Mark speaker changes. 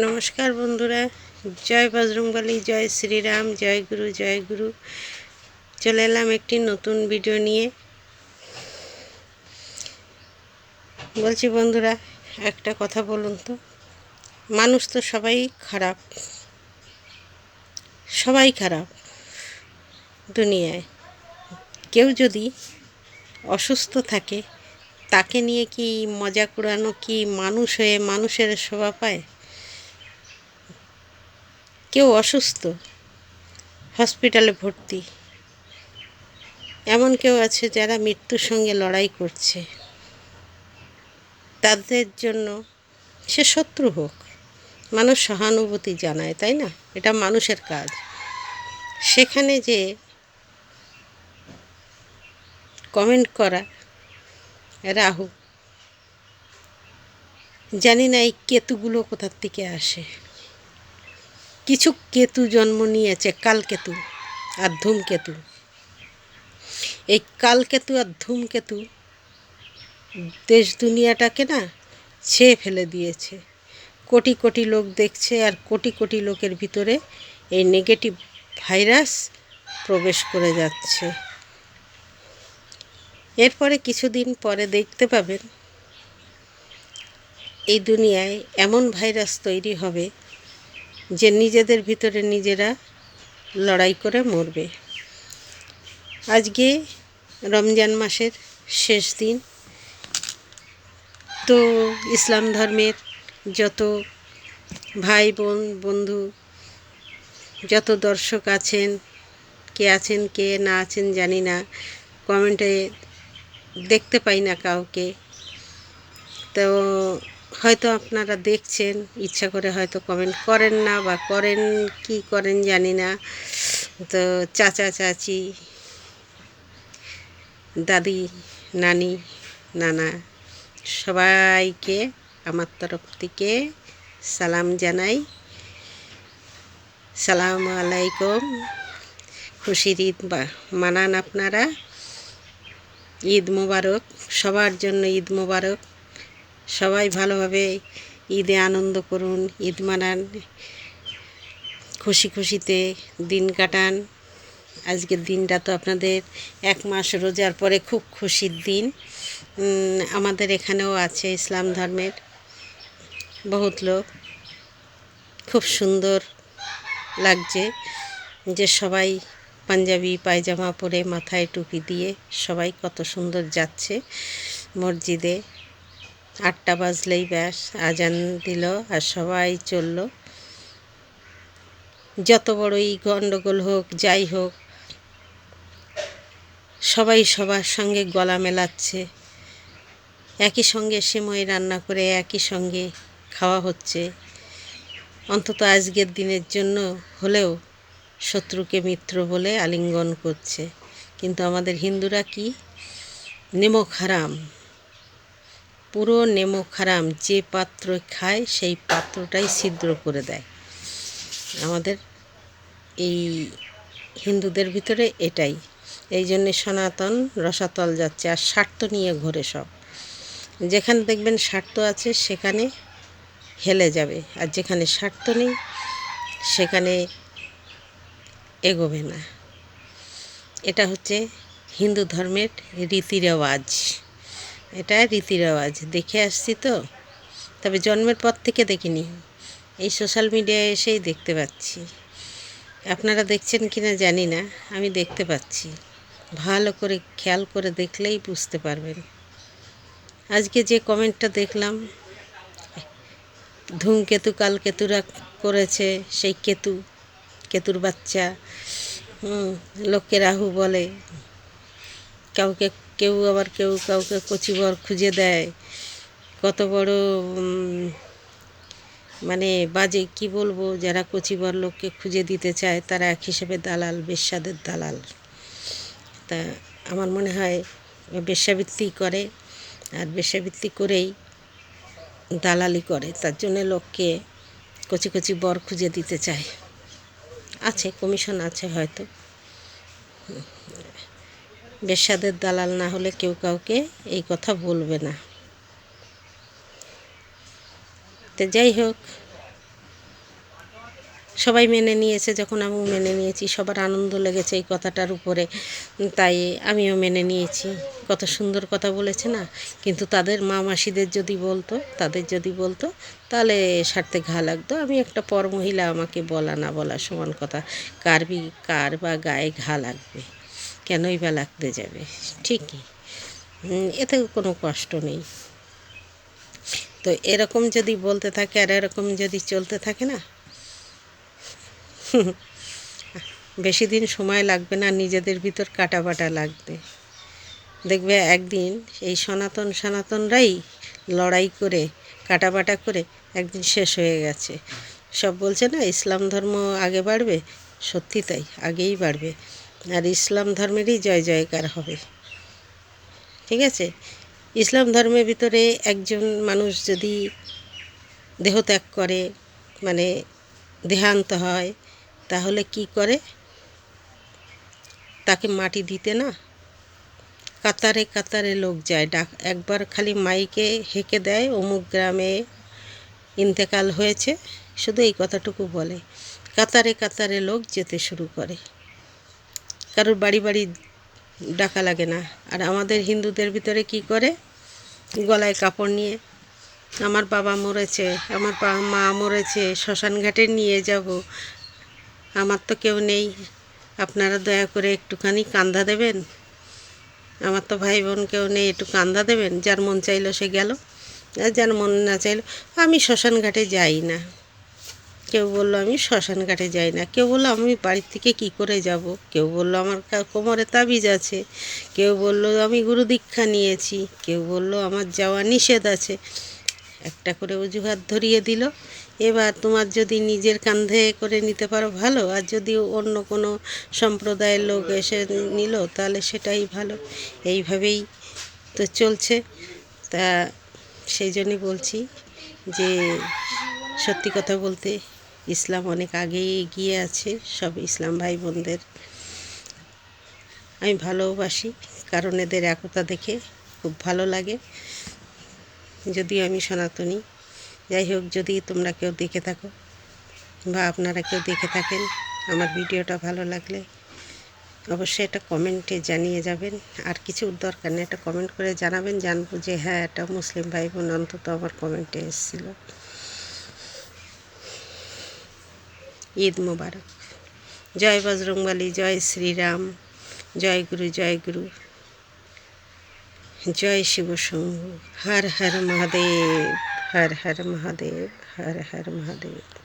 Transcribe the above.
Speaker 1: নমস্কার বন্ধুরা, জয় বজরংবলী, জয় শ্রীরাম, জয় গুরু জয় গুরু। চলে এলাম একটি নতুন ভিডিও নিয়ে। বলছি বন্ধুরা, একটা কথা বলুন তো, মানুষ তো সবাই খারাপ সবাই খারাপ দুনিয়ায়। কেউ যদি অসুস্থ থাকে, তাকে নিয়ে কি মজা কুড়ানো, কি মানুষ হয়ে মানুষের শোভা পায়? কেউ অসুস্থ, হসপিটালে ভর্তি। এমন কেউ আছে যারা মৃত্যুর সঙ্গে লড়াই করছে। তাদের জন্য সে শত্রু হোক, মানুষ সহানুভূতি জানায়, তাই না? এটা মানুষের কাজ। সেখানে যে কমেন্ট করা, রাহু, জানি না এই কেতুগুলো কোথার থেকে আসে। কিছু কেতু জন্ম নিয়েছে কালকেতু আর ধূমকেতু এই কালকেতু আর ধূমকেতু দেশ দুনিয়াটাকে না ছেয়ে ফেলে দিয়েছে। কোটি কোটি লোক দেখছে আর কোটি কোটি লোকের ভিতরে এই নেগেটিভ ভাইরাস প্রবেশ করে যাচ্ছে। এরপরে কিছুদিন পরে দেখতে পাবেন, এই দুনিয়ায় এমন ভাইরাস তৈরি হবে যে নিজেদের ভিতরে নিজেরা লড়াই করে মরবে। আজকে রমজান মাসের শেষ দিন। তো ইসলাম ধর্মের যত ভাই বোন, বন্ধু, যত দর্শক আছেন, কে আছেন, কে না আছেন জানি না, কমেন্টে দেখতে পাই না কাউকে। তো হয়তো আপনারা দেখছেন, ইচ্ছা করে হয়তো কমেন্ট করেন না বা করেন কি করেন জানি না। তো চাচা, চাচি, দাদি, নানি, নানা, সবাইকে, আমার তরফ থেকে সালাম জানাই। সালাম আলাইকুম। খুশির ঈদ বা মানান আপনারা। ঈদ মোবারক, সবার জন্য ঈদ মোবারক। সবাই ভালোভাবে ঈদে আনন্দ করুন, ঈদ মানান, খুশি খুশিতে দিন কাটান। আজকের দিনটা তো আপনাদের এক মাস রোজার পরে খুব খুশির দিন। আমাদের এখানেও আছে ইসলাম ধর্মের বহুত লোক। খুব সুন্দর লাগছে যে সবাই পাঞ্জাবি, পায়জামা পরে মাথায় টুপি দিয়ে সবাই কত সুন্দর যাচ্ছে মসজিদে। আটটা বাজলেই ব্যাস, আজান দিল আর সবাই চলল। যত বড়ই গণ্ডগোল হোক, যাই হোক, সবাই সবার সঙ্গে গলা মেলাচ্ছে। একই সঙ্গে সেময় রান্না করে একই সঙ্গে খাওয়া হচ্ছে। অন্তত আজকের দিনের জন্য হলেও শত্রুকে মিত্র বলে আলিঙ্গন করছে। কিন্তু আমাদের হিন্দুরা কি? নেমক হারাম। পুরো নেমো খারাম যে পাত্র খায়, সেই পাত্রটাই ছিদ্র করে দেয়। আমাদের এই হিন্দুদের ভিতরে এটাই। এই জন্যে সনাতন রসাতল যাচ্ছে আর স্বার্থ নিয়ে ঘোরে সব। যেখানে দেখবেন স্বার্থ আছে, সেখানে হেলে যাবে। আর যেখানে স্বার্থ নেই, সেখানে এগোবে না। এটা হচ্ছে হিন্দু ধর্মের রীতি রেওয়াজ। এটা রীতি রেওয়াজ। দেখে আসছি তো। তবে জন্মের পর থেকে দেখিনি। এই সোশ্যাল মিডিয়ায় এসেই দেখতে পাচ্ছি। আপনারা দেখছেন কি না জানি না, আমি দেখতে পাচ্ছি। ভালো করে খেয়াল করে দেখলেই বুঝতে পারবেন। আজকে যে কমেন্টটা দেখলাম, ধূমকেতু, কালকেতুরা করেছে, সেই কেতু, কেতুর বাচ্চা লোককে রাহু বলে, কাউকে কেউ আবার কেউ কাউকে কচিবর খুঁজে দেয়। কত বড় মানে বাজে, কি বলব? যারা কচিবর লোককে খুঁজে দিতে চায়, তারা এক হিসেবে দালাল, বেশ্যাদের দালাল। তা আমার মনে হয়, বেশ্যাবৃত্তি করে, আর বেশ্যাবৃত্তি করেই দালালি করে। তার জন্য লোককে কচি কচি বর খুঁজে দিতে চায়। আছে, কমিশন আছে হয়তো। বেশ্যাদের দালাল না হলে কেউ কাউকে এই কথা বলবে না। তো যাই হোক, সবাই মেনে নিয়েছে, যখন আমিও মেনে নিয়েছি, সবার আনন্দ লেগেছে এই কথাটার উপরে। তাই আমিও মেনে নিয়েছি। কত সুন্দর কথা বলেছে না? কিন্তু তাদের মা মাসিদের যদি বলতো, তাদের যদি বলতো, তাহলে স্বার্থে ঘা লাগতো। আমি একটা পর মহিলা, আমাকে বলা না বলা সমান কথা। কার বি, কার বা গায়ে ঘা লাগবে? কেনই বা লাগতে যাবে? ঠিকই। এতে কোনো কষ্ট নেই। তো এরকম যদি বলতে থাকে আর এরকম যদি চলতে থাকে না? বেশি দিন সময় লাগবে না, নিজেদের ভিতর কাটাবাটা লাগবে। দেখবে একদিন এই সনাতন সনাতনরাই লড়াই করে, কাটাবাটা করে একদিন শেষ হয়ে গেছে। সব বলছে না, ইসলাম ধর্ম আগে বাড়বে? সত্যি তাই, আগেই বাড়বে। আর ইসলাম ধর্মেরই জয় জয়কার হবে। ঠিক আছে? ইসলাম ধর্মের ভিতরে একজন মানুষ যদি দেহত্যাগ করে মানে দেহান্ত হয়, তাহলে কি করে? তাকে মাটি দিতে না? কাতারে কাতারে লোক যায়। ডাক, একবার খালি মাইকে হেঁকে দেয়, অমুক গ্রামে ইন্তেকাল হয়েছে, শুধু এই কথাটুকু বলে। কাতারে কাতারে লোক যেতে শুরু করে। কারোর বাড়ি বাড়ি ডাকা লাগে না। আর আমাদের হিন্দুদের ভিতরে কি করে? গলায় কাপড় নিয়ে। আমার বাবা মরেছে, আমার মা মরেছে শ্মশান ঘাটে নিয়ে যাব। আমার তো কেউ নেই। আপনারা দয়া করে একটুখানি কান্দা দেবেন? আমার তো ভাই বোন কেউ নেই, একটু কান্দা দেবেন? যার মন চাইলো সে গেল, আর যার মন না চাইলো, আমি শ্মশান ঘাটে যাই না। কেউ বলল, আমি শ্মশান ঘাটে যাই না। কেউ বলল, আমি বাড়ির থেকে কি করে যাব? কেউ বলল, আমার কোমরে তাবিজ আছে। কেউ বলল, আমি গুরু দীক্ষা নিয়েছি। কেউ বলল, আমার যাওয়া নিষেধ আছে। একটা করে অজুহাত ধরিয়ে দিল। এবার তোমার যদি নিজের কান্ধে করে নিতে পারো, ভালো। আর যদি অন্য কোনো সম্প্রদায়ের লোক এসে নিল, তাহলে সেটাই ভালো। এইভাবেই তো চলছে। তা সেই জন্যই বলছি যে, সত্যি কথা বলতে ইসলাম অনেক আগেই এগিয়ে আছে, সব ইসলাম ভাই বোনদের আমি ভালোবাসি, কারণ এদের একতা দেখে খুব ভালো লাগে। যদিও আমি সনাতনী, যাই হোক, যদি তোমরা কেউ দেখে থাকো বা আপনারা কেউ দেখে থাকেন আমার ভিডিওটা ভালো লাগলে অবশ্যই এটা কমেন্টে জানিয়ে যাবেন। আর কিছু দরকার নেই এটা কমেন্ট করে জানাবেন। জানব যে হ্যাঁ এটা মুসলিম ভাই বোন অন্তত আমার কমেন্টে এসেছিল। ঈদ মোবারক। জয় বজরংবলী, জয় শ্রীরাম, জয় গুরু জয় গুরু। জয় শিব শম্ভু। হর হর মহাদেব, হর হর মহাদেব, হর হর মহাদেব।